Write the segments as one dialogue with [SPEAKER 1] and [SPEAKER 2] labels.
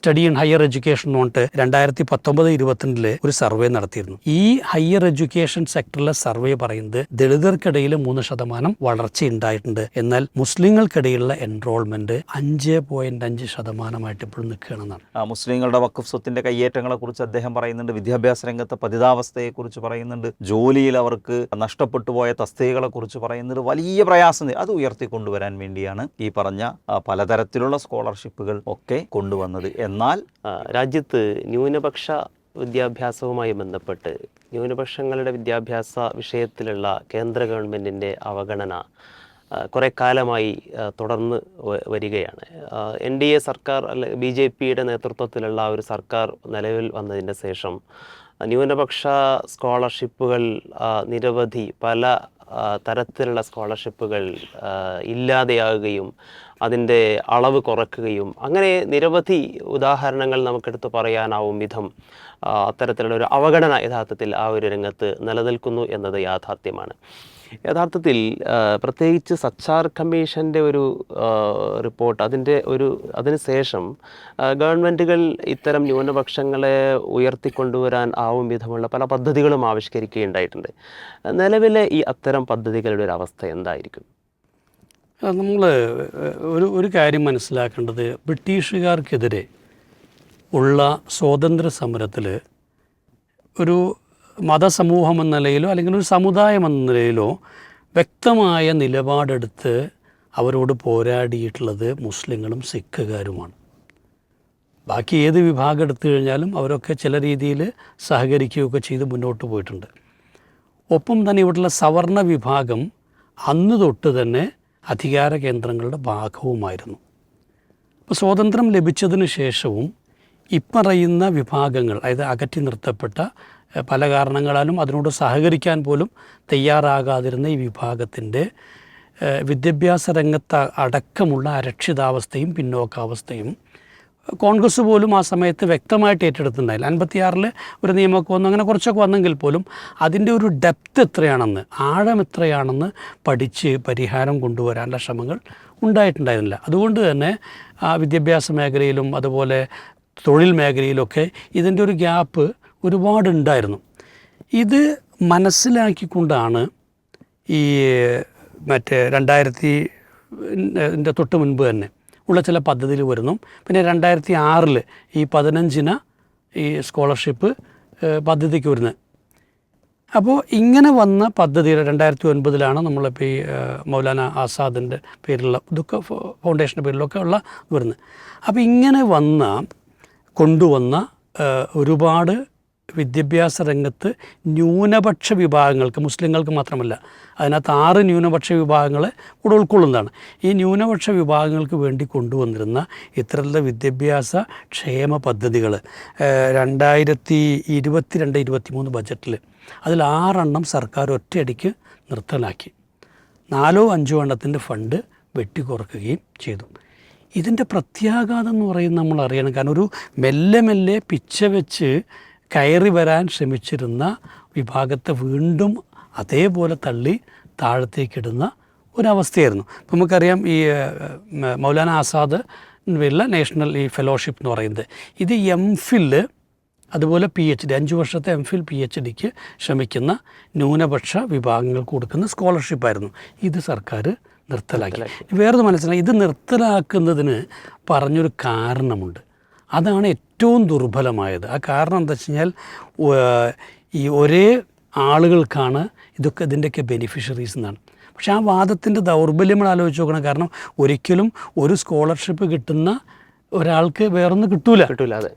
[SPEAKER 1] Study in higher education എന്ന് പറഞ്ഞിട്ട് രണ്ടായിരത്തി പത്തൊമ്പത് ഇരുപത്തിരണ്ടിൽ ഒരു സർവേ നടത്തിയിരുന്നു. ഈ ഹയർ എഡ്യൂക്കേഷൻ സെക്ടറിലെ സർവേ പറയുന്നത് ദളിതർക്കിടയിൽ മൂന്ന് ശതമാനം വളർച്ച ഉണ്ടായിട്ടുണ്ട് എന്നാൽ മുസ്ലിങ്ങൾക്കിടയിലുള്ള എൻറോൾമെന്റ് അഞ്ച് പോയിന്റ് അഞ്ച് ശതമാനമായിട്ട് ഇപ്പോഴും നിൽക്കുകയാണെന്നാണ്.
[SPEAKER 2] മുസ്ലിങ്ങളുടെ വഖഫ് സ്വത്തിന്റെ കയ്യേറ്റങ്ങളെ കുറിച്ച് അദ്ദേഹം പറയുന്നുണ്ട് വിദ്യാഭ്യാസ രംഗത്തെ പതിതാവസ്ഥയെ കുറിച്ച് പറയുന്നുണ്ട് ജോലിയിൽ അവർക്ക് നഷ്ടപ്പെട്ടു പോയ തസ്തികകളെ കുറിച്ച് പറയുന്നത് വലിയ പ്രയാസം. അത് ഉയർത്തിക്കൊണ്ടുവരാൻ വേണ്ടിയാണ് ഈ പറഞ്ഞ പലതരത്തിലുള്ള സ്കോളർഷിപ്പുകൾ ഒക്കെ കൊണ്ടുവന്നത് എന്നാൽ
[SPEAKER 3] രാജ്യത്ത് ന്യൂനപക്ഷ വിദ്യാഭ്യാസവുമായി ബന്ധപ്പെട്ട് ന്യൂനപക്ഷങ്ങളുടെ വിദ്യാഭ്യാസ വിഷയത്തിലുള്ള കേന്ദ്ര ഗവൺമെന്റിന്റെ അവഗണന കുറെ കാലമായി തുടർന്ന് വരികയാണ്. എൻ ഡി എ സർക്കാർ അല്ലെ ബി ജെ പിയുടെ നേതൃത്വത്തിലുള്ള ഒരു സർക്കാർ നിലവിൽ വന്നതിന്റെ ശേഷം ന്യൂനപക്ഷ സ്കോളർഷിപ്പുകൾ നിരവധി പല തരത്തിലുള്ള സ്കോളർഷിപ്പുകൾ ഇല്ലാതെയാകുകയും അതിന്റെ അളവ് കുറയ്ക്കുകയും അങ്ങനെ നിരവധി ഉദാഹരണങ്ങൾ നമുക്കെടുത്ത് പറയാനാവും വിധം അത്തരത്തിലുള്ള ഒരു അവഗണന യഥാർത്ഥത്തിൽ ആ ഒരു രംഗത്ത് നിലനിൽക്കുന്നു എന്നത് യാഥാർത്ഥ്യമാണ്. യഥാർത്ഥത്തിൽ പ്രത്യേകിച്ച് സച്ചാർ കമ്മീഷന്റെ ഒരു റിപ്പോർട്ട് അതിന്റെ ഒരു അതിനുശേഷം ശേഷം ഗവൺമെന്റുകൾ ഇത്തരം ന്യൂനപക്ഷങ്ങളെ ഉയർത്തിക്കൊണ്ടുവരാൻ ആവും വിധമുള്ള പല പദ്ധതികളും ആവിഷ്കരിക്കുകയുണ്ടായിട്ടുണ്ട്. നിലവിലെ ഈ അത്തരം പദ്ധതികളുടെ ഒരു അവസ്ഥ എന്തായിരിക്കും?
[SPEAKER 1] നമ്മൾ ഒരു ഒരു കാര്യം മനസ്സിലാക്കേണ്ടത് ബ്രിട്ടീഷുകാർക്കെതിരെ ഉള്ള സ്വാതന്ത്ര്യ സമരത്തിൽ ഒരു മതസമൂഹം എന്ന നിലയിലോ അല്ലെങ്കിൽ ഒരു സമുദായം എന്ന നിലയിലോ വ്യക്തമായ നിലപാടെടുത്ത് അവരോട് പോരാടിയിട്ടുള്ളത് മുസ്ലിങ്ങളും സിഖുകാരുമാണ്. ബാക്കി ഏത് വിഭാഗം എടുത്തു കഴിഞ്ഞാലും അവരൊക്കെ ചില രീതിയിൽ സഹകരിക്കുകയൊക്കെ ചെയ്ത് മുന്നോട്ട് പോയിട്ടുണ്ട്. ഒപ്പം തന്നെ ഇവിടെയുള്ള സവർണ വിഭാഗം അന്ന് തൊട്ട് തന്നെ അധികാര കേന്ദ്രങ്ങളുടെ ഭാഗവുമായിരുന്നു. അപ്പോൾ സ്വാതന്ത്ര്യം ലഭിച്ചതിന് ശേഷവും ഇപ്പറയുന്ന വിഭാഗങ്ങൾ അതായത് അകറ്റി നിർത്തപ്പെട്ട പല കാരണങ്ങളാലും അതിനോട് സഹകരിക്കാൻ പോലും തയ്യാറാകാതിരുന്ന ഈ വിഭാഗത്തിന്റെ വിദ്യാഭ്യാസ രംഗത്ത് അടക്കമുള്ള അരക്ഷിതാവസ്ഥയും പിന്നോക്കാവസ്ഥയും കോൺഗ്രസ് പോലും ആ സമയത്ത് വ്യക്തമായിട്ട് ഏറ്റെടുത്തിട്ടുണ്ടായില്ല. അൻപത്തിയാറിൽ ഒരു നിയമമൊക്കെ വന്നു. അങ്ങനെ കുറച്ചൊക്കെ വന്നെങ്കിൽ പോലും അതിന്റെ ഒരു ഡെപ്ത് എത്രയാണെന്ന് ആഴം എത്രയാണെന്ന് പഠിച്ച് പരിഹാരം കൊണ്ടുവരാനുള്ള ശ്രമങ്ങൾ ഉണ്ടായിട്ടുണ്ടായിരുന്നില്ല. അതുകൊണ്ട് തന്നെ ആ വിദ്യാഭ്യാസ മേഖലയിലും അതുപോലെ തൊഴിൽ മേഖലയിലൊക്കെ ഇതിന്റെ ഒരു ഗ്യാപ്പ് ഒരുപാടുണ്ടായിരുന്നു. ഇത് മനസ്സിലാക്കിക്കൊണ്ടാണ് ഈ മറ്റേ രണ്ടായിരത്തി തൊട്ട് മുൻപ് തന്നെ ഉള്ള ചില പദ്ധതിയിൽ വരുന്നു. പിന്നെ രണ്ടായിരത്തി ആറിൽ ഈ പതിനഞ്ചിന് ഈ സ്കോളർഷിപ്പ് പദ്ധതിക്ക് വരുന്നത്. അപ്പോൾ ഇങ്ങനെ വന്ന പദ്ധതിയിൽ രണ്ടായിരത്തി ഒൻപതിലാണ് നമ്മളിപ്പോൾ ഈ മൗലാന ആസാദിന്റെ പേരിലുള്ള ദുഃഖ ഫൗണ്ടേഷന്റെ പേരിലൊക്കെ ഉള്ള വരുന്നത്. അപ്പോൾ ഇങ്ങനെ വന്ന കൊണ്ടുവന്ന ഒരുപാട് വിദ്യാഭ്യാസ രംഗത്ത് ന്യൂനപക്ഷ വിഭാഗങ്ങൾക്ക് മുസ്ലിങ്ങൾക്ക് മാത്രമല്ല അതിനകത്ത് ആറ് ന്യൂനപക്ഷ വിഭാഗങ്ങളെ കൂടെ ഉൾക്കൊള്ളുന്നതാണ്. ഈ ന്യൂനപക്ഷ വിഭാഗങ്ങൾക്ക് വേണ്ടി കൊണ്ടുവന്നിരുന്ന ഇത്തരത്തിലുള്ള വിദ്യാഭ്യാസ ക്ഷേമ പദ്ധതികൾ രണ്ടായിരത്തി ഇരുപത്തിരണ്ട് ഇരുപത്തി മൂന്ന് ബജറ്റിൽ അതിൽ ആറെണ്ണം സർക്കാർ ഒറ്റയടിക്ക് നിർത്തലാക്കി. നാലോ അഞ്ചോ എണ്ണത്തിന്റെ ഫണ്ട് വെട്ടിക്കുറക്കുകയും ചെയ്തു. ഇതിന്റെ പ്രത്യാഘാതം എന്ന് പറയുന്നത് നമ്മൾ അറിയണം. കാരണം ഒരു മെല്ലെ മെല്ലെ പിച്ച വെച്ച് കയറി വരാൻ ശ്രമിച്ചിരുന്ന വിഭാഗത്തെ വീണ്ടും അതേപോലെ തള്ളി താഴത്തേക്കിടുന്ന ഒരവസ്ഥയായിരുന്നു. ഇപ്പം നമുക്കറിയാം ഈ മൗലാന ആസാദ് ഉള്ള നാഷണൽ ഈ ഫെലോഷിപ്പ് എന്ന് പറയുന്നത്. ഇത് എം ഫില്ല് അതുപോലെ പി എച്ച് ഡി അഞ്ച് വർഷത്തെ എം ഫിൽ പി എച്ച് ഡിക്ക് ശ്രമിക്കുന്ന ന്യൂനപക്ഷ വിഭാഗങ്ങൾക്ക് കൊടുക്കുന്ന സ്കോളർഷിപ്പായിരുന്നു ഇത് സർക്കാർ നിർത്തലാക്കി. വേറൊരു മനസ്സിലായി ഇത് നിർത്തലാക്കുന്നതിന് പറഞ്ഞൊരു കാരണമുണ്ട്. അതാണ് ഏറ്റവും ദുർബലമായത്. ആ കാരണം എന്താ വെച്ച് കഴിഞ്ഞാൽ ഈ ഒരേ ആളുകൾക്കാണ് ഇതൊക്കെ ഇതിന്റെയൊക്കെ ബെനിഫിഷ്യറീസ് എന്നാണ്. പക്ഷേ ആ വാദത്തിന്റെ ദൗർബല്യം ആലോചിച്ച് നോക്കണം. കാരണം ഒരിക്കലും ഒരു സ്കോളർഷിപ്പ് കിട്ടുന്ന ഒരാൾക്ക് വേറൊന്നും കിട്ടൂല.
[SPEAKER 3] കിട്ടൂല അതെ.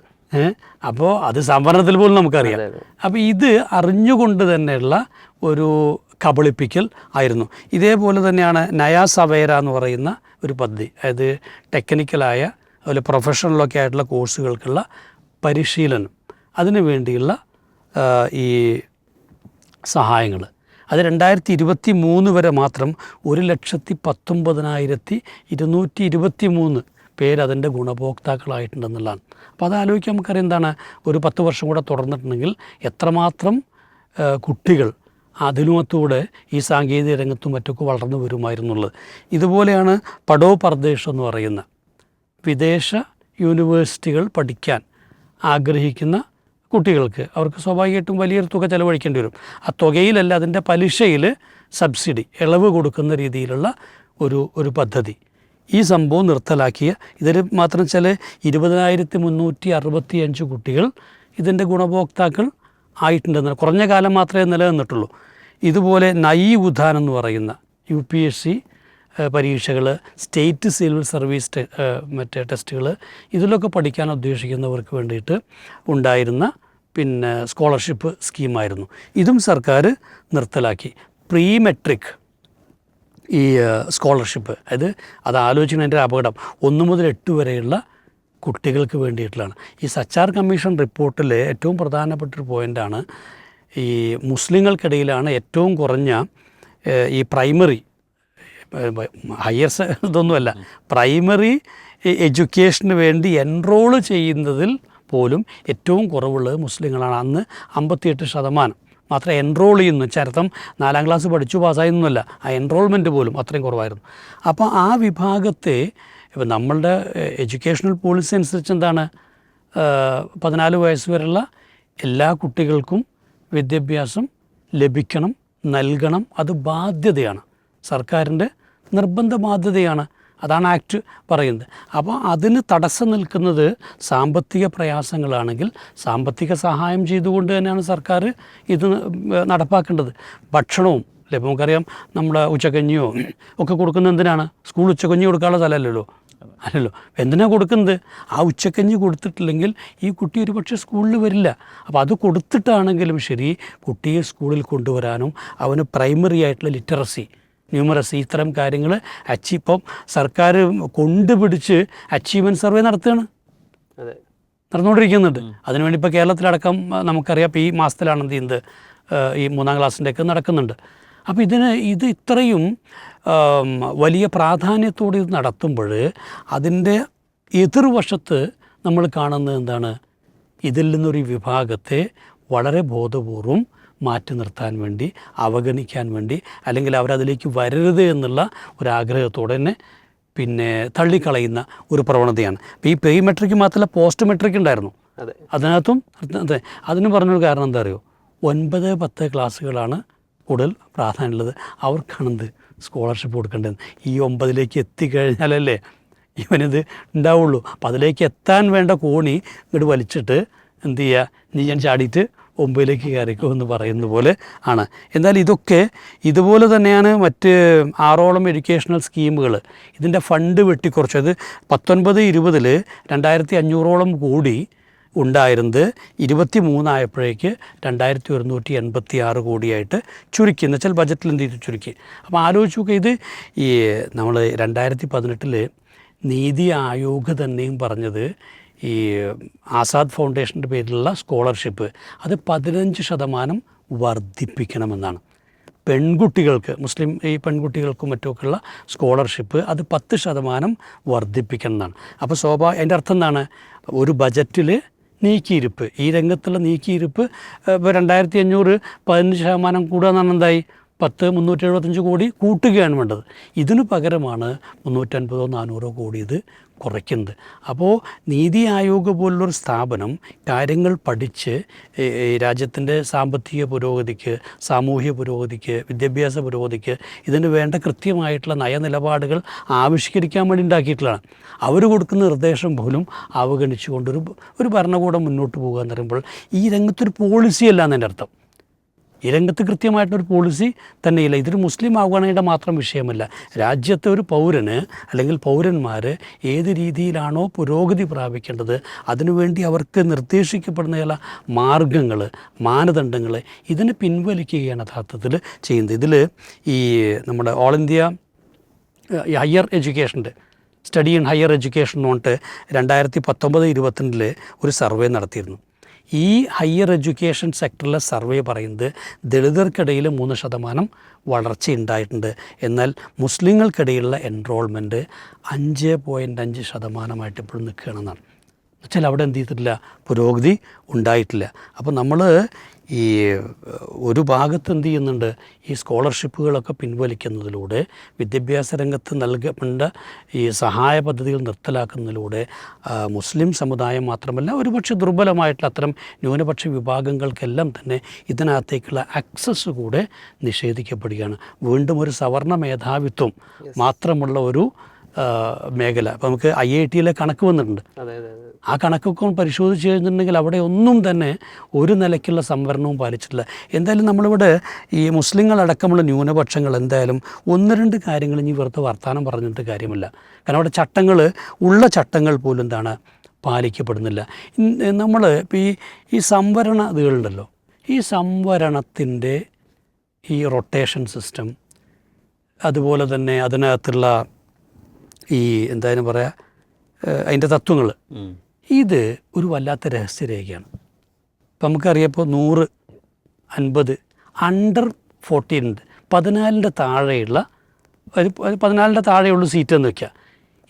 [SPEAKER 1] അപ്പോൾ അത് സംവരണത്തിൽ പോലും നമുക്കറിയാം. അപ്പോൾ ഇത് അറിഞ്ഞുകൊണ്ട് തന്നെയുള്ള ഒരു കബളിപ്പിക്കൽ ആയിരുന്നു. ഇതേപോലെ തന്നെയാണ് നയാ സവേര എന്ന് പറയുന്ന ഒരു പദ്ധതി. അതായത് ടെക്നിക്കലായ അതുപോലെ പ്രൊഫഷണലൊക്കെ ആയിട്ടുള്ള കോഴ്സുകൾക്കുള്ള പരിശീലനം. അതിനു വേണ്ടിയുള്ള ഈ സഹായങ്ങൾ അത് രണ്ടായിരത്തി ഇരുപത്തി മൂന്ന് വരെ മാത്രം ഒരു ലക്ഷത്തി പത്തൊമ്പതിനായിരത്തി ഇരുന്നൂറ്റി ഇരുപത്തി മൂന്ന് പേര് അതിന്റെ ഗുണഭോക്താക്കളായിട്ടുണ്ടെന്നുള്ളതാണ്. അപ്പോൾ അത് ആലോചിക്കാൻ നമുക്കറിയാം എന്താണ്? ഒരു പത്ത് വർഷം കൂടെ തുടർന്നിട്ടുണ്ടെങ്കിൽ എത്രമാത്രം കുട്ടികൾ അതിനുമത്തൂടെ ഈ സാങ്കേതിക രംഗത്തും മറ്റൊക്കെ വളർന്നു വരുമായിരുന്നുള്ളത്. ഇതുപോലെയാണ് പടോ പർദേശ് എന്ന് പറയുന്ന വിദേശ യൂണിവേഴ്സിറ്റികൾ പഠിക്കാൻ ആഗ്രഹിക്കുന്ന കുട്ടികൾക്ക് അവർക്ക് സ്വാഭാവികമായിട്ടും വലിയൊരു തുക ചെലവഴിക്കേണ്ടി വരും. ആ തുകയിലല്ല അതിന്റെ പലിശയിൽ സബ്സിഡി ഇളവ് കൊടുക്കുന്ന രീതിയിലുള്ള ഒരു ഒരു പദ്ധതി. ഈ സംഭവം നിർത്തലാക്കിയ ഇതിൽ മാത്രം വെച്ചാൽ ഇരുപതിനായിരത്തി മുന്നൂറ്റി അറുപത്തി അഞ്ച് കുട്ടികൾ ഇതിന്റെ ഗുണഭോക്താക്കൾ ആയിട്ടുണ്ടെന്ന് കുറഞ്ഞ കാലം മാത്രമേ നിലനിന്നിട്ടുള്ളൂ. ഇതുപോലെ നൈ ഉദാൻ എന്ന് പറയുന്ന യു പി എസ് സി പരീക്ഷകൾ സ്റ്റേറ്റ് സിവിൽ സർവീസ് മറ്റേ ടെസ്റ്റുകൾ ഇതിലൊക്കെ പഠിക്കാൻ ഉദ്ദേശിക്കുന്നവർക്ക് വേണ്ടിയിട്ട് ഉണ്ടായിരുന്ന പിന്നെ സ്കോളർഷിപ്പ് സ്കീമായിരുന്നു. ഇതും സർക്കാർ നിർത്തലാക്കി. പ്രീ മെട്രിക് ഈ സ്കോളർഷിപ്പ്. അത് അത് ആലോചിക്കുന്നതിന്റെ അപകടം. ഒന്ന് മുതൽ എട്ട് വരെയുള്ള കുട്ടികൾക്ക് വേണ്ടിയിട്ടുള്ളതാണ്. ഈ സച്ചാർ കമ്മീഷൻ റിപ്പോർട്ടിൽ ഏറ്റവും പ്രധാനപ്പെട്ട ഒരു പോയിന്റാണ് ഈ മുസ്ലിങ്ങൾക്കിടയിലാണ് ഏറ്റവും കുറഞ്ഞ ഈ പ്രൈമറി ഹയർ ഇതൊന്നുമല്ല. പ്രൈമറി എഡ്യൂക്കേഷന് വേണ്ടി എൻറോൾ ചെയ്യുന്നതിൽ പോലും ഏറ്റവും കുറവുള്ളത് മുസ്ലിങ്ങളാണ്. അന്ന് അമ്പത്തിയെട്ട് ശതമാനം. മാത്രം എൻറോൾ ചെയ്യുന്നു. ചരിത്രം നാലാം ക്ലാസ് പഠിച്ചു പാസ്സായൊന്നുമല്ല ആ എൻറോൾമെന്റ് പോലും അത്രയും കുറവായിരുന്നു. അപ്പോൾ ആ വിഭാഗത്തെ ഇപ്പം നമ്മളുടെ എഡ്യൂക്കേഷണൽ പോളിസി അനുസരിച്ച് എന്താണ്? പതിനാല് വയസ്സ് വരെയുള്ള എല്ലാ കുട്ടികൾക്കും വിദ്യാഭ്യാസം ലഭിക്കണം നൽകണം. അത് ബാധ്യതയാണ്. സർക്കാരിന്റെ നിർബന്ധ ബാധ്യതയാണ് അതാണ് ആക്ട് പറയുന്നത്. അപ്പോൾ അതിന് തടസ്സം നിൽക്കുന്നത് സാമ്പത്തിക പ്രയാസങ്ങളാണെങ്കിൽ സാമ്പത്തിക സഹായം ചെയ്തുകൊണ്ട് തന്നെയാണ് സർക്കാർ ഇത് നടപ്പാക്കേണ്ടത്. ഭക്ഷണവും അല്ലേ ഇപ്പോൾ നമുക്കറിയാം നമ്മുടെ ഉച്ചക്കഞ്ഞിയോ ഒക്കെ കൊടുക്കുന്നത് എന്തിനാണ്? സ്കൂൾ ഉച്ചക്കഞ്ഞി കൊടുക്കാനുള്ള സ്ഥലമല്ലല്ലോ. അല്ലല്ലോ. എന്തിനാണ് കൊടുക്കുന്നത്? ആ ഉച്ചക്കഞ്ഞി കൊടുത്തിട്ടില്ലെങ്കിൽ ഈ കുട്ടി ഒരു പക്ഷേ സ്കൂളിൽ വരില്ല. അപ്പോൾ അത് കൊടുത്തിട്ടാണെങ്കിലും ശരി കുട്ടിയെ സ്കൂളിൽ കൊണ്ടുവരാനും അവന് പ്രൈമറി ആയിട്ടുള്ള ലിറ്ററസി ന്യൂമറസി. ഇത്തരം കാര്യങ്ങൾ അച്ചീവ് ഇപ്പം സർക്കാർ കൊണ്ടുപിടിച്ച് അച്ചീവ്മെന്റ് സർവേ നടത്തുകയാണ്.
[SPEAKER 3] അതെ.
[SPEAKER 1] നടന്നുകൊണ്ടിരിക്കുന്നുണ്ട്. അതിനുവേണ്ടി ഇപ്പോൾ കേരളത്തിലടക്കം നമുക്കറിയാം ഇപ്പോൾ ഈ മാസത്തിലാണ് എന്ത് ചെയ്യുന്നത് ഈ മൂന്നാം ക്ലാസ്സിന്റെയൊക്കെ നടക്കുന്നുണ്ട്. അപ്പോൾ ഇതിന് ഇത് ഇത്രയും വലിയ പ്രാധാന്യത്തോടെ ഇത് നടത്തുമ്പോൾ അതിന്റെ എതിർവശത്ത് നമ്മൾ കാണുന്നത് എന്താണ്? ഇതിൽ നിന്നൊരു വിഭാഗത്തെ വളരെ ബോധപൂർവം മാറ്റി നിർത്താൻ വേണ്ടി അവഗണിക്കാൻ വേണ്ടി അല്ലെങ്കിൽ അവരതിലേക്ക് വരരുത് എന്നുള്ള ഒരാഗ്രഹത്തോടെ തന്നെ പിന്നെ തള്ളിക്കളയുന്ന ഒരു പ്രവണതയാണ്. ഇപ്പോൾ ഈ പ്രീ മെട്രിക് മാത്രമല്ല പോസ്റ്റ് മെട്രിക് ഉണ്ടായിരുന്നു.
[SPEAKER 3] അതെ.
[SPEAKER 1] അതിനകത്തും അതെ അതിന് പറഞ്ഞൊരു കാരണം എന്താ അറിയോ? ഒൻപത് പത്ത് ക്ലാസ്സുകളാണ് കൂടുതൽ പ്രാധാന്യമുള്ളത് അവർക്കാണെന്ത് സ്കോളർഷിപ്പ് കൊടുക്കേണ്ടത്? ഈ ഒമ്പതിലേക്ക് എത്തിക്കഴിഞ്ഞാലല്ലേ ഇവനിത് ഉണ്ടാവുള്ളൂ. അപ്പം അതിലേക്ക് എത്താൻ വേണ്ട കോണി ഇങ്ങോട്ട് വലിച്ചിട്ട് എന്ത് ചെയ്യുക നീ ഞാൻ ചാടിയിട്ട് ഒമ്പതിലേക്ക് കയറിക്കോ എന്ന് പറയുന്ന പോലെ ആണ്. എന്നാൽ ഇതൊക്കെ ഇതുപോലെ തന്നെയാണ് മറ്റ് ആറോളം എഡ്യൂക്കേഷണൽ സ്കീമുകൾ. ഇതിന്റെ ഫണ്ട് വെട്ടിക്കുറച്ചത് പത്തൊൻപത് ഇരുപതിൽ രണ്ടായിരത്തി അഞ്ഞൂറോളം കോടി ഉണ്ടായിരുന്നത് ഇരുപത്തി മൂന്നായപ്പോഴേക്ക് രണ്ടായിരത്തി ഒരുന്നൂറ്റി എൺപത്തി ആറ് കോടിയായിട്ട് ചുരുക്കി എന്ന് വെച്ചാൽ ബജറ്റിൽ എന്ത് ചെയ്തു? ചുരുക്കി. അപ്പോൾ ആലോചിച്ച് നോക്കുക ഇത് ഈ നമ്മൾ രണ്ടായിരത്തി പതിനെട്ടിൽ നീതി ആയോഗ് തന്നെയും പറഞ്ഞത് ഈ ആസാദ് ഫൗണ്ടേഷന്റെ പേരിലുള്ള സ്കോളർഷിപ്പ് അത് പതിനഞ്ച് ശതമാനം വർദ്ധിപ്പിക്കണമെന്നാണ്. പെൺകുട്ടികൾക്ക് മുസ്ലിം ഈ പെൺകുട്ടികൾക്കും മറ്റുമൊക്കെയുള്ള സ്കോളർഷിപ്പ് അത് പത്ത് ശതമാനം വർദ്ധിപ്പിക്കണം എന്നാണ് അപ്പോൾ സ്വാഭാ അതിന്റെ അർത്ഥം എന്താണ്? ഒരു ബജറ്റിൽ നീക്കിയിരിപ്പ് ഈ രംഗത്തുള്ള നീക്കിയിരിപ്പ് ഇപ്പോൾ രണ്ടായിരത്തി അഞ്ഞൂറ് പതിനഞ്ച് ശതമാനം കൂടുക എന്നാണ് എന്തായി? പത്ത് മുന്നൂറ്റി എഴുപത്തഞ്ച് കോടി കൂട്ടുകയാണ് വേണ്ടത്. ഇതിനു പകരമാണ് മുന്നൂറ്റൻപതോ നാനൂറോ കോടി ഇത് കുറയ്ക്കുന്നത്. അപ്പോൾ നീതി ആയോഗ് പോലുള്ളൊരു സ്ഥാപനം കാര്യങ്ങൾ പഠിച്ച് രാജ്യത്തിന്റെ സാമ്പത്തിക പുരോഗതിക്ക് സാമൂഹ്യ പുരോഗതിക്ക് വിദ്യാഭ്യാസ പുരോഗതിക്ക് ഇതിന് വേണ്ട കൃത്യമായിട്ടുള്ള നയനിലപാടുകൾ ആവിഷ്കരിക്കാൻ വേണ്ടി ഉണ്ടാക്കിയിട്ടുള്ളതാണ്. അവർ കൊടുക്കുന്ന നിർദ്ദേശം പോലും അവഗണിച്ചുകൊണ്ടൊരു ഒരു ഭരണകൂടം മുന്നോട്ട് പോകുക എന്ന് പറയുമ്പോൾ ഈ രംഗത്തൊരു പോളിസിയല്ല എന്നതിന്റെ അർത്ഥം. ഈ രംഗത്ത് കൃത്യമായിട്ടൊരു പോളിസി തന്നെയില്ല. ഇതൊരു മുസ്ലിം അവഗണനയുടെ മാത്രം വിഷയമല്ല. രാജ്യത്തെ ഒരു പൗരന് അല്ലെങ്കിൽ പൗരന്മാർ ഏത് രീതിയിലാണോ പുരോഗതി പ്രാപിക്കേണ്ടത് അതിനുവേണ്ടി അവർക്ക് നിർദ്ദേശിക്കപ്പെടുന്ന ചില മാർഗങ്ങൾ മാനദണ്ഡങ്ങൾ ഇതിനെ പിൻവലിക്കുകയാണ് യഥാർത്ഥത്തിൽ ചെയ്യുന്നത്. ഇതിൽ ഈ നമ്മുടെ ഓൾ ഇന്ത്യ ഹയർ എഡ്യൂക്കേഷന്റെ സ്റ്റഡി ഇൻ ഹയർ എഡ്യൂക്കേഷൻ എന്ന് പറഞ്ഞിട്ട് രണ്ടായിരത്തി പത്തൊമ്പത് ഇരുപത്തിരണ്ടിൽ ഒരു സർവേ നടത്തിയിരുന്നു. ഈ ഹയർ എഡ്യൂക്കേഷൻ സെക്ടറിലെ സർവേ പറയുന്നത് ദളിതർക്കിടയിൽ മൂന്ന് ശതമാനം വളർച്ച ഉണ്ടായിട്ടുണ്ട്. എന്നാൽ മുസ്ലിങ്ങൾക്കിടയിലുള്ള എൻറോൾമെന്റ് അഞ്ച് പോയിന്റ് അഞ്ച് ശതമാനമായിട്ട് ഇപ്പോഴും നിൽക്കുകയാണെന്നാണ്. വെച്ചാൽ അവിടെ എന്ത് ചെയ്തിട്ടില്ല പുരോഗതി ഉണ്ടായിട്ടില്ല. അപ്പോൾ നമ്മൾ ഈ ഒരു ഭാഗത്ത് എന്ത് ചെയ്യുന്നുണ്ട്? ഈ സ്കോളർഷിപ്പുകളൊക്കെ പിൻവലിക്കുന്നതിലൂടെ വിദ്യാഭ്യാസ രംഗത്ത് നൽകേണ്ട ഈ സഹായ പദ്ധതികൾ നിർത്തലാക്കുന്നതിലൂടെ മുസ്ലിം സമുദായം മാത്രമല്ല ഒരുപക്ഷെ ദുർബലമായിട്ടുള്ള അത്തരം ന്യൂനപക്ഷ വിഭാഗങ്ങൾക്കെല്ലാം തന്നെ ഇതിനകത്തേക്കുള്ള ആക്സസ് കൂടെ നിഷേധിക്കപ്പെടുകയാണ്. വീണ്ടും ഒരു സവർണ മേധാവിത്വം മാത്രമുള്ള ഒരു മേഖല. അപ്പോൾ നമുക്ക് ഐ ഐ ടിയിലെ കണക്ക് വന്നിട്ടുണ്ട്. ആ കണക്കൊക്കെ പരിശോധിച്ച് കഴിഞ്ഞിട്ടുണ്ടെങ്കിൽ അവിടെ ഒന്നും തന്നെ ഒരു നിലയ്ക്കുള്ള സംവരണവും പാലിച്ചിട്ടില്ല. എന്തായാലും നമ്മളിവിടെ ഈ മുസ്ലിങ്ങളടക്കമുള്ള ന്യൂനപക്ഷങ്ങൾ എന്തായാലും ഒന്ന് രണ്ട് കാര്യങ്ങൾ ഇനി വെറുതെ വർത്തമാനം പറഞ്ഞിട്ട് കാര്യമില്ല. കാരണം അവിടെ ചട്ടങ്ങൾ ഉള്ള ചട്ടങ്ങൾ പോലും എന്താണ് പാലിക്കപ്പെടുന്നില്ല. നമ്മൾ ഇപ്പോൾ ഈ ഈ സംവരണ ഇതുകളുണ്ടല്ലോ. ഈ സംവരണത്തിന്റെ ഈ റൊട്ടേഷൻ സിസ്റ്റം അതുപോലെ തന്നെ അതിനകത്തുള്ള ഈ എന്തായാലും പറയുക അതിന്റെ തത്വങ്ങൾ. ഇത് ഒരു വല്ലാത്ത രഹസ്യരേഖയാണ് ഇപ്പം നമുക്കറിയപ്പോൾ നൂറ് അൻപത് അണ്ടർ ഫോർട്ടീൻ ഉണ്ട്. പതിനാലിന്റെ താഴെയുള്ള ഒരു പതിനാലിന്റെ താഴെയുള്ള സീറ്റ് എന്ന് വെക്കുക.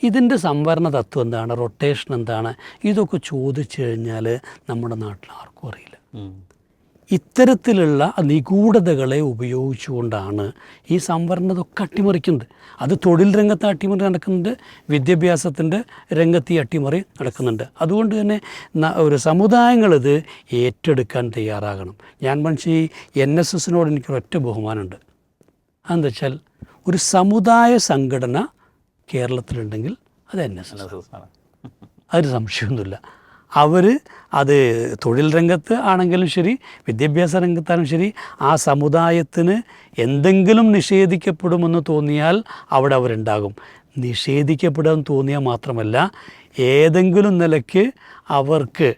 [SPEAKER 1] ഇതിന്റെ സംവരണ തത്വം എന്താണ്? റൊട്ടേഷൻ എന്താണ്? ഇതൊക്കെ ചോദിച്ചു കഴിഞ്ഞാൽ നമ്മുടെ നാട്ടിൽ ആർക്കും അറിയില്ല. ഇത്തരത്തിലുള്ള നിഗൂഢതകളെ ഉപയോഗിച്ചുകൊണ്ടാണ് ഈ സംവരണതൊക്കെ അട്ടിമറിക്കുന്നത്. അത് തൊഴിൽ രംഗത്ത് അട്ടിമറി നടക്കുന്നുണ്ട് വിദ്യാഭ്യാസത്തിന്റെ രംഗത്ത് ഈ അട്ടിമറി നടക്കുന്നുണ്ട്. അതുകൊണ്ട് തന്നെ ഒരു സമുദായങ്ങളിത് ഏറ്റെടുക്കാൻ തയ്യാറാകണം. ഞാൻ മനുഷ്യ ഈ എൻ എസ് എസിനോട് എനിക്കൊരൊറ്റ ബഹുമാനമുണ്ട്. അതെന്താ വെച്ചാൽ ഒരു സമുദായ സംഘടന കേരളത്തിലുണ്ടെങ്കിൽ അത് എൻ എസ് എസ്.
[SPEAKER 2] ആണ്.
[SPEAKER 1] അതിന് സംശയമൊന്നുമില്ല. അവർ അത് തൊഴിൽ രംഗത്ത് ആണെങ്കിലും ശരി വിദ്യാഭ്യാസ രംഗത്താണെങ്കിലും ശരി ആ സമുദായത്തിന് എന്തെങ്കിലും നിഷേധിക്കപ്പെടുമെന്ന് തോന്നിയാൽ അവിടെ അവരുണ്ടാകും. നിഷേധിക്കപ്പെടാൻ തോന്നിയാൽ മാത്രമല്ല ഏതെങ്കിലും നിലയ്ക്ക് അവർക്ക്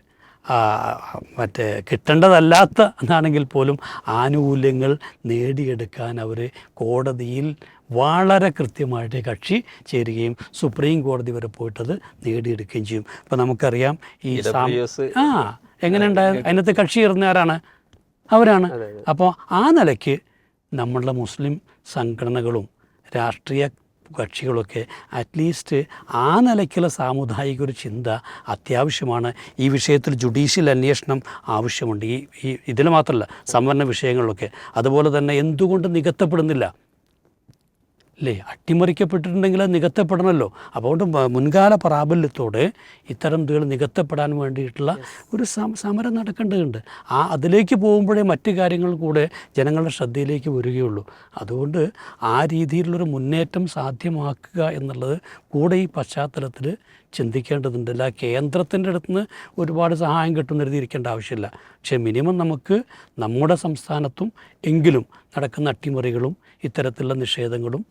[SPEAKER 1] മറ്റേ കിട്ടേണ്ടതല്ലാത്ത എന്നാണെങ്കിൽ പോലും ആനുകൂല്യങ്ങൾ നേടിയെടുക്കാൻ അവർ കോടതിയിൽ വളരെ കൃത്യമായിട്ട് കക്ഷി ചേരുകയും സുപ്രീം കോടതി വരെ പോയിട്ടത് നേടിയെടുക്കുകയും ചെയ്യും. ഇപ്പം നമുക്കറിയാം ഈ ആ എങ്ങനെ ഉണ്ടായത് അതിനകത്ത് കക്ഷി ചേർന്ന ആരാണ്? അവരാണ്. അപ്പോൾ ആ നിലയ്ക്ക് നമ്മളുടെ മുസ്ലിം സംഘടനകളും രാഷ്ട്രീയ കക്ഷികളൊക്കെ അറ്റ്ലീസ്റ്റ് ആ നിലയ്ക്കുള്ള സാമുദായിക ഒരു ചിന്ത അത്യാവശ്യമാണ്. ഈ വിഷയത്തിൽ ജുഡീഷ്യൽ അന്വേഷണം ആവശ്യമുണ്ട്. ഈ ഈ ഇതിൽ മാത്രമല്ല സംവരണ വിഷയങ്ങളിലൊക്കെ. അതുപോലെ തന്നെ എന്തുകൊണ്ട് നികത്തപ്പെടുന്നില്ല? അല്ലേ? അട്ടിമറിക്കപ്പെട്ടിട്ടുണ്ടെങ്കിൽ അത് നികത്തപ്പെടണമല്ലോ. അതുകൊണ്ട് മുൻകാല പ്രാബല്യത്തോടെ ഇത്തരം ഇതുകൾ നികത്തപ്പെടാൻ വേണ്ടിയിട്ടുള്ള ഒരു സമരം നടക്കേണ്ടതുണ്ട്. ആ അതിലേക്ക് പോകുമ്പോഴേ മറ്റു കാര്യങ്ങൾ കൂടെ ജനങ്ങളുടെ ശ്രദ്ധയിലേക്ക് വരികയുള്ളൂ. അതുകൊണ്ട് ആ രീതിയിലുള്ളൊരു മുന്നേറ്റം സാധ്യമാക്കുക എന്നുള്ളത് കൂടെ ഈ പശ്ചാത്തലത്തിൽ ചിന്തിക്കേണ്ടതുണ്ട്. അല്ല കേന്ദ്രത്തിന്റെ അടുത്ത് നിന്ന് ഒരുപാട് സഹായം കിട്ടുന്ന എഴുതിയിരിക്കേണ്ട ആവശ്യമില്ല. പക്ഷേ മിനിമം നമുക്ക് നമ്മുടെ സംസ്ഥാനത്തും എങ്കിലും നടക്കുന്ന അട്ടിമറികളും ഇത്തരത്തിലുള്ള നിഷേധങ്ങളും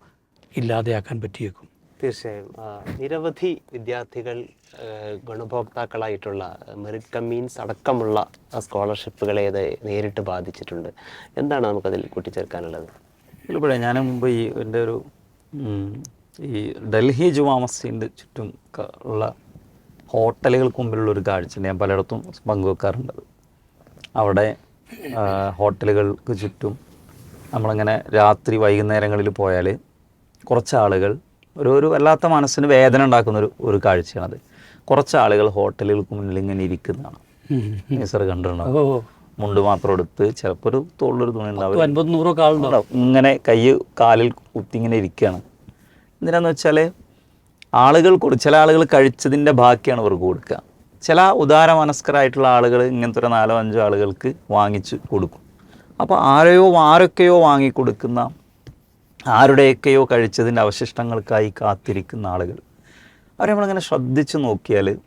[SPEAKER 1] ഇല്ലാതെയാക്കാൻ പറ്റിയേക്കും.
[SPEAKER 3] തീർച്ചയായും. നിരവധി വിദ്യാർത്ഥികൾ ഗുണഭോക്താക്കളായിട്ടുള്ള മെറിറ്റ് കമ്മീൻസ് അടക്കമുള്ള സ്കോളർഷിപ്പുകളെ ഇത് നേരിട്ട് ബാധിച്ചിട്ടുണ്ട്. എന്താണ് നമുക്കതിൽ കൂട്ടിച്ചേർക്കാനുള്ളത്?
[SPEAKER 2] ഇല്ലപ്പോഴേ ഞാൻ മുമ്പ് ഈ എന്റെ ഒരു ഈ ഡൽഹി ജുമാ മസ്ജിദിന്റെ ചുറ്റും ഉള്ള ഹോട്ടലുകൾക്ക് മുമ്പിലുള്ള ഒരു കാഴ്ച ഞാൻ പലയിടത്തും പങ്കുവെക്കാറുണ്ട്. അവിടെ ഹോട്ടലുകൾക്ക് ചുറ്റും നമ്മളിങ്ങനെ രാത്രി വൈകുന്നേരങ്ങളിൽ പോയാൽ കുറച്ച് ആളുകൾ ഒരു ഒരു വല്ലാത്ത മനസ്സിന് വേദന ഉണ്ടാക്കുന്ന ഒരു ഒരു കാഴ്ചയാണത്. കുറച്ച് ആളുകൾ ഹോട്ടലുകൾക്ക് മുന്നിൽ ഇങ്ങനെ ഇരിക്കുന്നതാണ്. സാർ കണ്ടിട്ടുണ്ടാവും.
[SPEAKER 1] ഓ.
[SPEAKER 2] മുണ്ട് മാത്രം എടുത്ത് ചിലപ്പോൾ ഒരു തോളിലൊരു തുണി ഉണ്ടാവും. ഇങ്ങനെ കൈ കാലിൽ കുത്തി ഇങ്ങനെ ഇരിക്കുകയാണ്. എന്തിനാന്ന് വെച്ചാൽ ആളുകൾ ചില ആളുകൾ കഴിച്ചതിന്റെ ബാക്കിയാണ് ഇവർക്ക് കൊടുക്കുക. ചില ഉദാര മനസ്കരായിട്ടുള്ള ആളുകൾ ഇങ്ങനത്തെ ഒരു നാലോ അഞ്ചോ ആളുകൾക്ക് വാങ്ങിച്ച് കൊടുക്കും. അപ്പോൾ ആരെയോ ആരൊക്കെയോ വാങ്ങിക്കൊടുക്കുന്ന ആരുടെയൊക്കെയോ കഴിച്ചതിന്റെ അവശിഷ്ടങ്ങൾക്കായി കാത്തിരിക്കുന്ന ആളുകൾ. അവരെ നമ്മളിങ്ങനെ ശ്രദ്ധിച്ചു നോക്കിയാൽ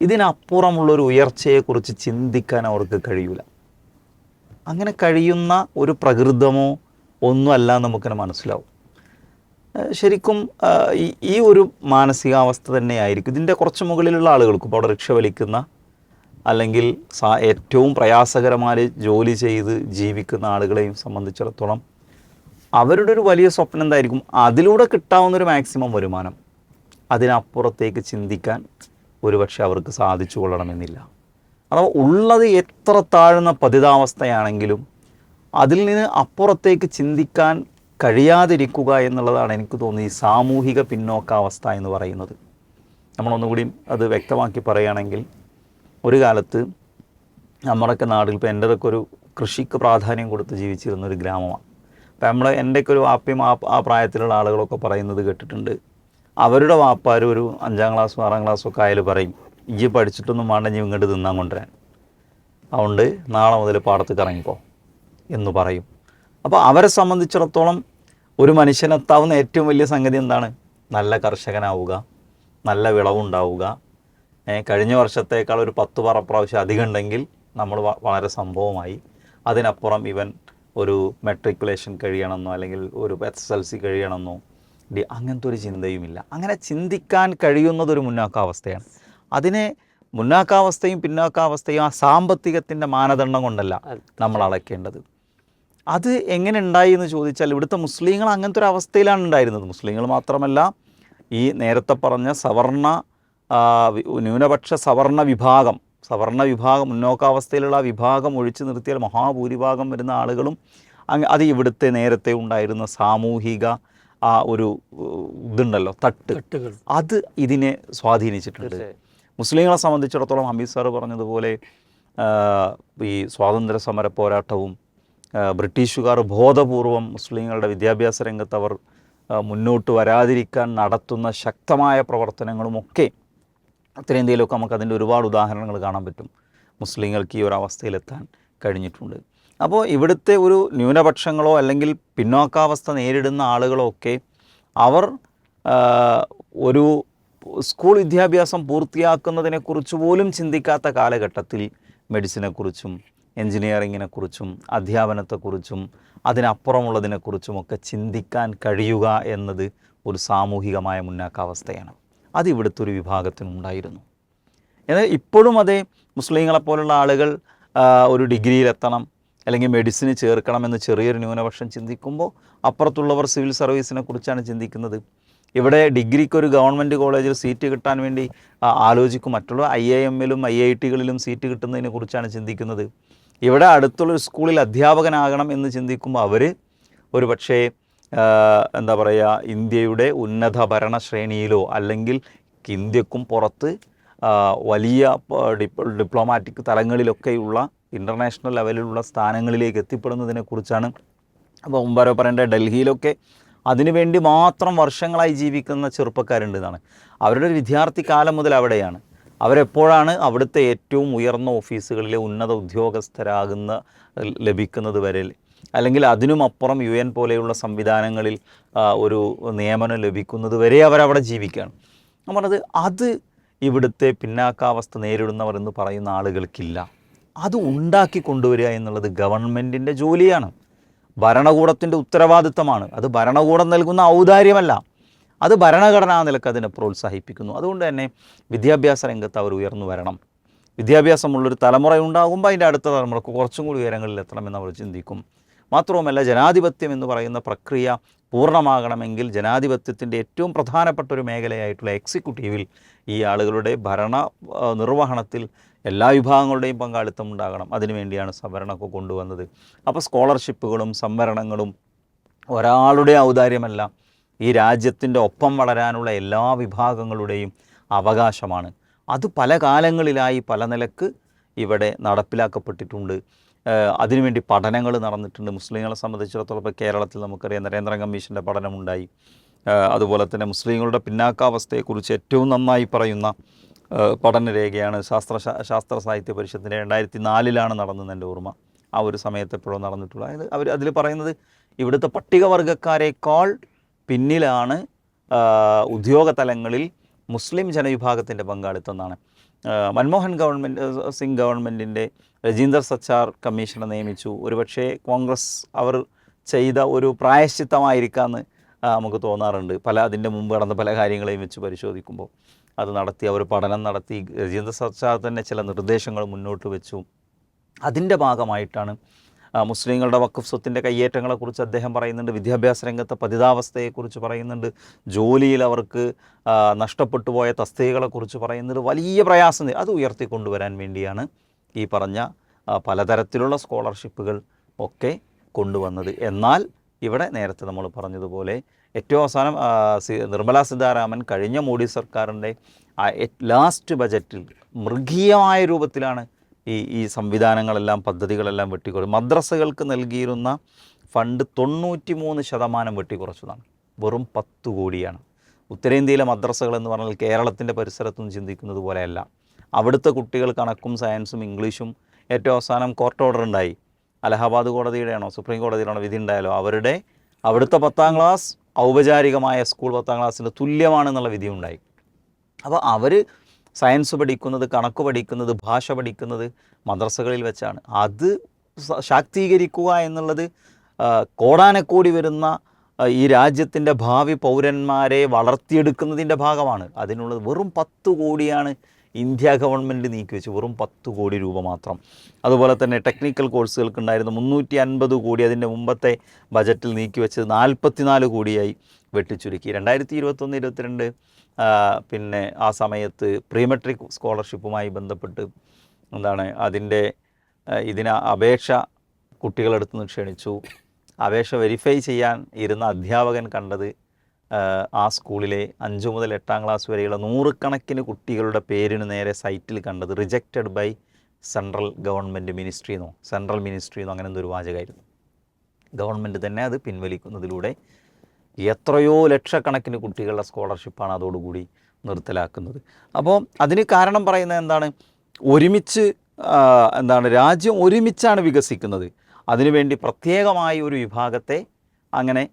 [SPEAKER 2] ഇതിനപ്പുറമുള്ളൊരു ഉയർച്ചയെക്കുറിച്ച് ചിന്തിക്കാൻ അവർക്ക് കഴിയൂല. അങ്ങനെ കഴിയുന്ന ഒരു പ്രകൃതമോ ഒന്നുമല്ല നമുക്കിങ്ങനെ മനസ്സിലാവും. ശരിക്കും ഈ ഒരു മാനസികാവസ്ഥ തന്നെയായിരിക്കും. ഇതിന്റെ കുറച്ച് മുകളിലുള്ള ആളുകൾക്കും ഇപ്പോൾ അവിടെ റിക്ഷ വലിക്കുന്ന അല്ലെങ്കിൽ ഏറ്റവും പ്രയാസകരമായി ജോലി ചെയ്ത് ജീവിക്കുന്ന ആളുകളെയും സംബന്ധിച്ചിടത്തോളം അവരുടെ ഒരു വലിയ സ്വപ്നം എന്തായിരിക്കും? അതിലൂടെ കിട്ടാവുന്ന ഒരു മാക്സിമം വരുമാനം. അതിനപ്പുറത്തേക്ക് ചിന്തിക്കാൻ ഒരുപക്ഷെ അവർക്ക് സാധിച്ചു കൊള്ളണമെന്നില്ല. അഥവാ ഉള്ളത് എത്ര താഴ്ന്ന പതിതാവസ്ഥയാണെങ്കിലും അതിൽ നിന്ന് അപ്പുറത്തേക്ക് ചിന്തിക്കാൻ കഴിയാതിരിക്കുക എന്നുള്ളതാണ് എനിക്ക് തോന്നുന്നത് ഈ സാമൂഹിക പിന്നോക്കാവസ്ഥ എന്ന് പറയുന്നത്. നമ്മളൊന്നുകൂടി അത് വ്യക്തമാക്കി പറയുകയാണെങ്കിൽ ഒരു കാലത്ത് നമ്മുടെയൊക്കെ നാട്ടിൽ ഇപ്പോൾ എന്റെതൊക്കെ ഒരു കൃഷിക്ക് പ്രാധാന്യം കൊടുത്ത് ജീവിച്ചിരുന്ന ഒരു ഗ്രാമമാണ്. അപ്പം നമ്മൾ എന്റെയൊക്കെ ഒരു വാപ്പയും ആ ആ പ്രായത്തിലുള്ള ആളുകളൊക്കെ പറയുന്നത് കേട്ടിട്ടുണ്ട്. അവരുടെ വാപ്പാർ ഒരു അഞ്ചാം ക്ലാസ്സും ആറാം ക്ലാസ്സും ഒക്കെ ആയാലും പറയും ഇജ്ജ് പഠിച്ചിട്ടൊന്നും വേണ്ട ഇനി ഇങ്ങോട്ട് തിന്നാൻ കൊണ്ടുവരാൻ. അതുകൊണ്ട് നാളെ മുതൽ പാടത്തേക്ക് ഇറങ്ങിക്കോ എന്ന് പറയും. അപ്പോൾ അവരെ സംബന്ധിച്ചിടത്തോളം ഒരു മനുഷ്യനെത്താവുന്ന ഏറ്റവും വലിയ സംഗതി എന്താണ്? നല്ല കർഷകനാവുക നല്ല വിളവുണ്ടാവുക. കഴിഞ്ഞ വർഷത്തേക്കാൾ ഒരു പത്ത് പറ പ്രാവശ്യം അധികം ഉണ്ടെങ്കിൽ നമ്മൾ വളരെ സംഭവമായി. അതിനപ്പുറം ഇവൻ ഒരു മെട്രിക്കുലേഷൻ കഴിയണമെന്നോ അല്ലെങ്കിൽ ഒരു എസ് എസ് എൽ സി കഴിയണമെന്നോ ഡി അങ്ങനത്തെ ഒരു ചിന്തയുമില്ല. അങ്ങനെ ചിന്തിക്കാൻ കഴിയുന്നതൊരു മുന്നാക്കാവസ്ഥയാണ്. അതിനെ മുന്നാക്കാവസ്ഥയും പിന്നാക്കാവസ്ഥയും ആ സാമ്പത്തികത്തിന്റെ മാനദണ്ഡം കൊണ്ടല്ല നമ്മൾ അളക്കേണ്ടത്. അത് എങ്ങനെ ഉണ്ടായി എന്ന് ചോദിച്ചാൽ ഇവിടുത്തെ മുസ്ലിങ്ങൾ അങ്ങനത്തെ ഒരു അവസ്ഥയിലാണ് ഉണ്ടായിരുന്നത്. മുസ്ലിങ്ങൾ മാത്രമല്ല ഈ നേരത്തെ പറഞ്ഞ സവർണ ന്യൂനപക്ഷ സവർണ വിഭാഗം സവർണ വിഭാഗം മുന്നോക്കാവസ്ഥയിലുള്ള ആ വിഭാഗം ഒഴിച്ചു നിർത്തിയാൽ മഹാഭൂരിഭാഗം വരുന്ന ആളുകളും അങ് അത് ഇവിടുത്തെ നേരത്തെ ഉണ്ടായിരുന്ന സാമൂഹിക ആ ഒരു ഇതുണ്ടല്ലോ തട്ട്. അത് ഇതിനെ സ്വാധീനിച്ചിട്ടുണ്ട്. മുസ്ലിങ്ങളെ സംബന്ധിച്ചിടത്തോളം ഹമീദ് സാറ് പറഞ്ഞതുപോലെ ഈ സ്വാതന്ത്ര്യ സമര പോരാട്ടവും ബ്രിട്ടീഷുകാർ ബോധപൂർവം മുസ്ലിങ്ങളുടെ വിദ്യാഭ്യാസ രംഗത്ത് അവർ മുന്നോട്ട് വരാതിരിക്കാൻ നടത്തുന്ന ശക്തമായ പ്രവർത്തനങ്ങളുമൊക്കെ ഉത്തരേന്ത്യയിലൊക്കെ നമുക്ക് അതിന്റെ ഒരുപാട് ഉദാഹരണങ്ങൾ കാണാൻ പറ്റും. മുസ്ലിങ്ങൾക്ക് ഈ ഒരു അവസ്ഥയിലെത്താൻ കഴിഞ്ഞിട്ടുണ്ട്. അപ്പോൾ ഇവിടുത്തെ ഒരു ന്യൂനപക്ഷങ്ങളോ അല്ലെങ്കിൽ പിന്നോക്കാവസ്ഥ നേരിടുന്ന ആളുകളോ ഒക്കെ അവർ ഒരു സ്കൂൾ വിദ്യാഭ്യാസം പൂർത്തിയാക്കുന്നതിനെക്കുറിച്ച് പോലും ചിന്തിക്കാത്ത കാലഘട്ടത്തിൽ മെഡിസിനെക്കുറിച്ചും എൻജിനീയറിങ്ങിനെക്കുറിച്ചും അധ്യാപനത്തെക്കുറിച്ചും അതിനപ്പുറമുള്ളതിനെക്കുറിച്ചുമൊക്കെ ചിന്തിക്കാൻ കഴിയുക എന്നത് ഒരു സാമൂഹികമായ മുന്നാക്കാവസ്ഥയാണ്. അത് ഇവിടുത്തെ ഒരു വിഭാഗത്തിനുണ്ടായിരുന്നു എന്നാൽ ഇപ്പോഴും അതേ മുസ്ലിങ്ങളെപ്പോലുള്ള ആളുകൾ ഒരു ഡിഗ്രിയിലെത്തണം അല്ലെങ്കിൽ മെഡിസിന് ചേർക്കണമെന്ന് ചെറിയൊരു ന്യൂനപക്ഷം ചിന്തിക്കുമ്പോൾ അപ്പുറത്തുള്ളവർ സിവിൽ സർവീസിനെ കുറിച്ചാണ് ചിന്തിക്കുന്നത്. ഇവിടെ ഡിഗ്രിക്ക് ഒരു ഗവൺമെന്റ് കോളേജിൽ സീറ്റ് കിട്ടാൻ വേണ്ടി ആലോചിക്കും. മറ്റുള്ള ഐ ഐ എമ്മിലും ഐ ഐ ടികളിലും സീറ്റ് കിട്ടുന്നതിനെ കുറിച്ചാണ് ചിന്തിക്കുന്നത്. ഇവിടെ അടുത്തുള്ളൊരു സ്കൂളിൽ അധ്യാപകനാകണം എന്ന് ചിന്തിക്കുമ്പോൾ അവർ ഒരു പക്ഷേ എന്താ പറയുക ഇന്ത്യയുടെ ഉന്നത ഭരണശ്രേണിയിലോ അല്ലെങ്കിൽ ഇന്ത്യക്കും പുറത്ത് വലിയ ഡിപ്ലോമാറ്റിക് തലങ്ങളിലൊക്കെയുള്ള ഇന്റർനാഷണൽ ലെവലിലുള്ള സ്ഥാനങ്ങളിലേക്ക് എത്തിപ്പെടുന്നതിനെക്കുറിച്ചാണ് അപ്പോൾ മുമ്പാരോ പറയേണ്ട ഡൽഹിയിലൊക്കെ അതിനുവേണ്ടി മാത്രം വർഷങ്ങളായി ജീവിക്കുന്ന ചെറുപ്പക്കാരുണ്ട് എന്നാണ് അവരുടെ ഒരു വിദ്യാർത്ഥി കാലം മുതൽ അവിടെയാണ്. അവരെപ്പോഴാണ് അവിടുത്തെ ഏറ്റവും ഉയർന്ന ഓഫീസുകളിലെ ഉന്നത ഉദ്യോഗസ്ഥരാകുന്ന ലഭിക്കുന്നത് വരെ അല്ലെങ്കിൽ അതിനുമപ്പുറം യു എൻ പോലെയുള്ള സംവിധാനങ്ങളിൽ ഒരു നിയമനം ലഭിക്കുന്നത് വരെ അവരവിടെ ജീവിക്കുകയാണ്. ഞാൻ പറഞ്ഞത് അത് ഇവിടുത്തെ പിന്നാക്കാവസ്ഥ നേരിടുന്നവർ എന്ന് പറയുന്ന ആളുകൾക്കില്ല. അത് ഉണ്ടാക്കി കൊണ്ടുവരിക എന്നുള്ളത് ഗവൺമെന്റിന്റെ ജോലിയാണ്. ഭരണകൂടത്തിന്റെ ഉത്തരവാദിത്തമാണ്. അത് ഭരണകൂടം നൽകുന്ന ഔദാര്യമല്ല. അത് ഭരണഘടനാ നിലയ്ക്ക് അതിനെ പ്രോത്സാഹിപ്പിക്കുന്നു. അതുകൊണ്ട് തന്നെ വിദ്യാഭ്യാസ രംഗത്ത് അവർ ഉയർന്നു വരണം. വിദ്യാഭ്യാസമുള്ളൊരു തലമുറ ഉണ്ടാകുമ്പോൾ അതിന്റെ അടുത്ത തലമുറയ്ക്ക് കുറച്ചും കൂടി ഉയരങ്ങളിൽ എത്തണമെന്ന് അവർ ചിന്തിക്കും. മാത്രവുമല്ല ജനാധിപത്യം എന്ന് പറയുന്ന പ്രക്രിയ പൂർണമാകണമെങ്കിൽ ജനാധിപത്യത്തിന്റെ ഏറ്റവും പ്രധാനപ്പെട്ട ഒരു മേഖലയായിട്ടുള്ള എക്സിക്യൂട്ടീവിൽ ഈ ആളുകളുടെ ഭരണ നിർവഹണത്തിൽ എല്ലാ വിഭാഗങ്ങളുടെയും പങ്കാളിത്തം ഉണ്ടാകണം. അതിനുവേണ്ടിയാണ് സംവരണമൊക്കെ കൊണ്ടുവന്നത്. അപ്പോൾ സ്കോളർഷിപ്പുകളും സംവരണങ്ങളും ഒരാളുടെ ഔദാര്യമല്ല ഈ രാജ്യത്തിന്റെ ഒപ്പം വളരാനുള്ള എല്ലാ വിഭാഗങ്ങളുടെയും അവകാശമാണ്. അത് പല കാലങ്ങളിലായി പല നിലയ്ക്ക് ഇവിടെ നടപ്പിലാക്കപ്പെട്ടിട്ടുണ്ട്. അതിനുവേണ്ടി പഠനങ്ങൾ നടന്നിട്ടുണ്ട്. മുസ്ലിങ്ങളെ സംബന്ധിച്ചിടത്തോളം ഇപ്പോൾ കേരളത്തിൽ നമുക്കറിയാം നരേന്ദ്ര കമ്മീഷന്റെ പഠനമുണ്ടായി. അതുപോലെ തന്നെ മുസ്ലിങ്ങളുടെ പിന്നാക്കാവസ്ഥയെക്കുറിച്ച് ഏറ്റവും നന്നായി പറയുന്ന പഠനരേഖയാണ് ശാസ്ത്ര ശാസ്ത്ര സാഹിത്യ പരിഷത്തിന്റെ രണ്ടായിരത്തി നാലിലാണ് നടന്നത് എന്റെ ഓർമ്മ. ആ ഒരു സമയത്ത് എപ്പോഴും നടന്നിട്ടുള്ളത് അതായത് അവർ അതിൽ പറയുന്നത് ഇവിടുത്തെ പട്ടികവർഗക്കാരേക്കാൾ പിന്നിലാണ് ഉദ്യോഗ തലങ്ങളിൽ മുസ്ലിം ജനവിഭാഗത്തിന്റെ പങ്കാളിത്തം എന്നാണ്. മൻമോഹൻ ഗവൺമെന്റ് സിംഗ് ഗവൺമെന്റിന്റെ രജീന്ദർ സച്ചാർ കമ്മീഷനെ നിയമിച്ചു. ഒരുപക്ഷേ കോൺഗ്രസ് അവർ ചെയ്ത ഒരു പ്രായശ്ചിത്തമായിരിക്കാമെന്ന് നമുക്ക് തോന്നാറുണ്ട്. പല അതിന്റെ മുമ്പ് നടന്ന പല കാര്യങ്ങളെയും വെച്ച് പരിശോധിക്കുമ്പോൾ. അത് നടത്തി അവർ പഠനം നടത്തി രജീന്ദ്ര സച്ചാർ തന്നെ ചില നിർദ്ദേശങ്ങൾ മുന്നോട്ട് വെച്ചു. അതിന്റെ ഭാഗമായിട്ടാണ് മുസ്ലിങ്ങളുടെ വഖഫ് സ്വത്തിന്റെ കയ്യേറ്റങ്ങളെക്കുറിച്ച് അദ്ദേഹം പറയുന്നുണ്ട് വിദ്യാഭ്യാസ രംഗത്തെ പതിതാവസ്ഥയെക്കുറിച്ച് പറയുന്നുണ്ട് ജോലിയിൽ അവർക്ക് നഷ്ടപ്പെട്ടു പോയ തസ്തികകളെക്കുറിച്ച് പറയുന്നത് വലിയ പ്രയാസം അത് ഉയർത്തിക്കൊണ്ടുവരാൻ വേണ്ടിയാണ് ഈ പറഞ്ഞ പലതരത്തിലുള്ള സ്കോളർഷിപ്പുകൾ ഒക്കെ കൊണ്ടുവന്നത്. എന്നാൽ ഇവിടെ നേരത്തെ നമ്മൾ പറഞ്ഞതുപോലെ ഏറ്റവും അവസാനം നിർമ്മലാ സീതാരാമൻ കഴിഞ്ഞ മോഡി സർക്കാരിന്റെ ലാസ്റ്റ് ബജറ്റിൽ മൃഗീയമായ രൂപത്തിലാണ് ഈ ഈ സംവിധാനങ്ങളെല്ലാം പദ്ധതികളെല്ലാം വെട്ടിക്കുറച്ചു മദ്രസകൾക്ക് നൽകിയിരുന്ന ഫണ്ട് തൊണ്ണൂറ്റി മൂന്ന് ശതമാനം വെട്ടിക്കുറച്ചതാണ്. വെറും പത്ത് കോടിയാണ്. ഉത്തരേന്ത്യയിലെ മദ്രസകൾ എന്ന് പറഞ്ഞാൽ കേരളത്തിന്റെ പരിസരത്തൊന്നും ചിന്തിക്കുന്നത് പോലെയല്ല. അവിടുത്തെ കുട്ടികൾ കണക്കും സയൻസും ഇംഗ്ലീഷും ഏറ്റവും അവസാനം കോർട്ട് ഓർഡർ ഉണ്ടായി. അലഹബാദ് കോടതിയുടെയാണോ സുപ്രീം കോടതിയിലാണോ വിധി ഉണ്ടായാലോ അവരുടെ അവിടുത്തെ പത്താം ക്ലാസ് ഔപചാരികമായ സ്കൂൾ പത്താം ക്ലാസ്സിന് തുല്യമാണെന്നുള്ള വിധി ഉണ്ടായി. അപ്പോൾ അവർ സയൻസ് പഠിക്കുന്നത് കണക്ക് പഠിക്കുന്നത് ഭാഷ പഠിക്കുന്നത് മദ്രസകളിൽ വെച്ചാണ്. അത് ശാക്തീകരിക്കുക എന്നുള്ളത് കോടാനക്കൂടി വരുന്ന ഈ രാജ്യത്തിന്റെ ഭാവി പൗരന്മാരെ വളർത്തിയെടുക്കുന്നതിന്റെ ഭാഗമാണ്. അതിനുള്ളത് വെറും പത്ത് കോടിയാണ് ഇന്ത്യ ഗവൺമെന്റ് നീക്കി വെച്ച് വെറും പത്ത് കോടി രൂപ മാത്രം. അതുപോലെ തന്നെ ടെക്നിക്കൽ കോഴ്സുകൾക്ക് ഉണ്ടായിരുന്ന മുന്നൂറ്റി അൻപത് കോടി അതിന്റെ മുമ്പത്തെ ബജറ്റിൽ നീക്കി വെച്ചത് നാൽപ്പത്തിനാല് കോടിയായി വെട്ടിച്ചുരുക്കി. രണ്ടായിരത്തി ഇരുപത്തൊന്ന് ഇരുപത്തിരണ്ട് പിന്നെ ആ സമയത്ത് പ്രീമെട്രിക് സ്കോളർഷിപ്പുമായി ബന്ധപ്പെട്ട് എന്താണ് അതിന്റെ ഇതിന് അപേക്ഷ കുട്ടികളെടുത്ത് നിന്ന് ക്ഷണിച്ചു. അപേക്ഷ വെരിഫൈ ചെയ്യാൻ ഇരുന്ന അധ്യാപകൻ കണ്ടത് ആ സ്കൂളിലെ അഞ്ച് മുതൽ എട്ടാം ക്ലാസ് വരെയുള്ള നൂറുകണക്കിന് കുട്ടികളുടെ പേരിന് നേരെ സൈറ്റിൽ കണ്ടത് rejected by central government ministry എന്നോ സെൻട്രൽ മിനിസ്ട്രി എന്നോ അങ്ങനെ എന്തൊരു വാചകമായിരുന്നു. ഗവൺമെന്റ് തന്നെ അത് പിൻവലിക്കുന്നതിലൂടെ എത്രയോ ലക്ഷക്കണക്കിന് കുട്ടികളുടെ സ്കോളർഷിപ്പാണ് അതോടുകൂടി നിർത്തലാക്കുന്നത്. അപ്പോൾ അതിന് കാരണം പറയുന്നത് എന്താണ്? ഒരുമിച്ച് എന്താണ് രാജ്യം ഒരുമിച്ചാണ് വികസിക്കുന്നത്. അതിനുവേണ്ടി പ്രത്യേകമായി ഒരു വിഭാഗത്തെ അങ്ങനെ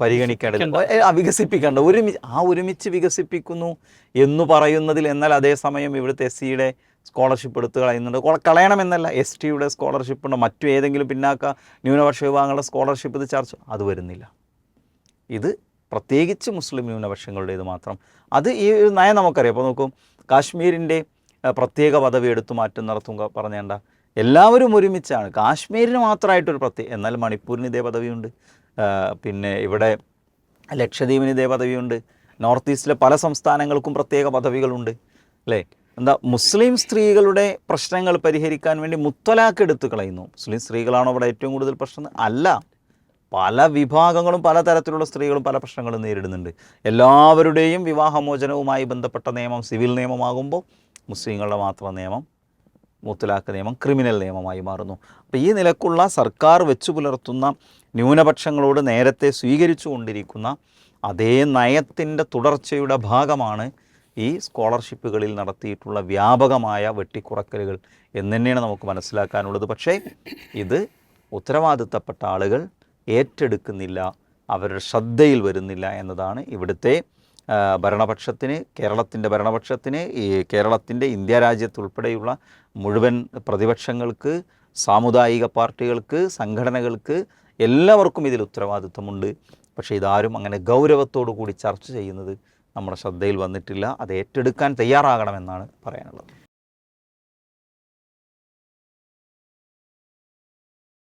[SPEAKER 2] പരിഗണിക്കേണ്ടത്. ആ, വികസിപ്പിക്കേണ്ട. ഒരുമിച്ച് ആ ഒരുമിച്ച് വികസിപ്പിക്കുന്നു എന്ന് പറയുന്നതിൽ എന്നാൽ അതേസമയം ഇവിടുത്തെ എസ് സിയുടെ സ്കോളർഷിപ്പ് എടുത്ത് കളയുന്നുണ്ട്. കളയണമെന്നല്ല. എസ് ടിയുടെ സ്കോളർഷിപ്പ് ഉണ്ട് മറ്റു ഏതെങ്കിലും പിന്നാക്ക ന്യൂനപക്ഷ വിഭാഗങ്ങളുടെ സ്കോളർഷിപ്പ് ഇത് ചർച്ച അത് വരുന്നില്ല. ഇത് പ്രത്യേകിച്ച് മുസ്ലിം ന്യൂനപക്ഷങ്ങളുടേത് മാത്രം. അത് ഈ ഒരു നയം നമുക്കറിയാം. അപ്പോൾ നോക്കൂ കാശ്മീരിന്റെ പ്രത്യേക പദവി എടുത്തു മാറ്റം നടത്തും പറഞ്ഞേണ്ട എല്ലാവരും ഒരുമിച്ചാണ്. കാശ്മീരിന് മാത്രമായിട്ടൊരു പ്രത്യേക എന്നാൽ മണിപ്പൂരിന് ഇതേ പദവിയുണ്ട്. പിന്നെ ഇവിടെ ലക്ഷദ്വീപിന് ഇതേ പദവിയുണ്ട്. നോർത്ത് ഈസ്റ്റിലെ പല സംസ്ഥാനങ്ങൾക്കും പ്രത്യേക പദവികളുണ്ട്. അല്ലേ? എന്താ മുസ്ലിം സ്ത്രീകളുടെ പ്രശ്നങ്ങൾ പരിഹരിക്കാൻ വേണ്ടി മുത്തലാക്ക് എടുത്തു കളയുന്നു. മുസ്ലിം സ്ത്രീകളാണോ അവിടെ ഏറ്റവും കൂടുതൽ പ്രശ്നം? അല്ല. പല വിഭാഗങ്ങളും പല തരത്തിലുള്ള സ്ത്രീകളും പല പ്രശ്നങ്ങളും നേരിടുന്നുണ്ട്. എല്ലാവരുടെയും വിവാഹമോചനവുമായി ബന്ധപ്പെട്ട നിയമം സിവിൽ നിയമമാകുമ്പോൾ മുസ്ലിങ്ങളുടെ മാത്രം നിയമം മുത്തലാഖ് നിയമം ക്രിമിനൽ നിയമമായി മാറുന്നു. അപ്പോൾ ഈ നിലക്കുള്ള സർക്കാർ വെച്ചു പുലർത്തുന്ന ന്യൂനപക്ഷങ്ങളോട് നേരത്തെ സ്വീകരിച്ചു കൊണ്ടിരിക്കുന്ന അതേ നയത്തിന്റെ തുടർച്ചയുടെ ഭാഗമാണ് ഈ സ്കോളർഷിപ്പുകളിൽ നടത്തിയിട്ടുള്ള വ്യാപകമായ വെട്ടിക്കുറക്കലുകൾ എന്ന് തന്നെയാണ് നമുക്ക് മനസ്സിലാക്കാനുള്ളത്. പക്ഷേ ഇത് ഉത്തരവാദിത്തപ്പെട്ട ആളുകൾ ഏറ്റെടുക്കുന്നില്ല അവരുടെ ശ്രദ്ധയിൽ വരുന്നില്ല എന്നതാണ് ഇവിടുത്തെ ഭരണപക്ഷത്തിന് കേരളത്തിന്റെ ഭരണപക്ഷത്തിന് ഈ കേരളത്തിന്റെ ഇന്ത്യ രാജ്യത്തുൾപ്പെടെയുള്ള മുഴുവൻ പ്രതിപക്ഷങ്ങൾക്ക് സാമുദായിക പാർട്ടികൾക്ക് സംഘടനകൾക്ക് എല്ലാവർക്കും ഇതിൽ ഉത്തരവാദിത്വമുണ്ട്. പക്ഷേ ഇതാരും അങ്ങനെ ഗൗരവത്തോടു കൂടി ചർച്ച ചെയ്യുന്നത് നമ്മുടെ ശ്രദ്ധയിൽ വന്നിട്ടില്ല. അത് ഏറ്റെടുക്കാൻ തയ്യാറാകണമെന്നാണ് പറയാനുള്ളത്.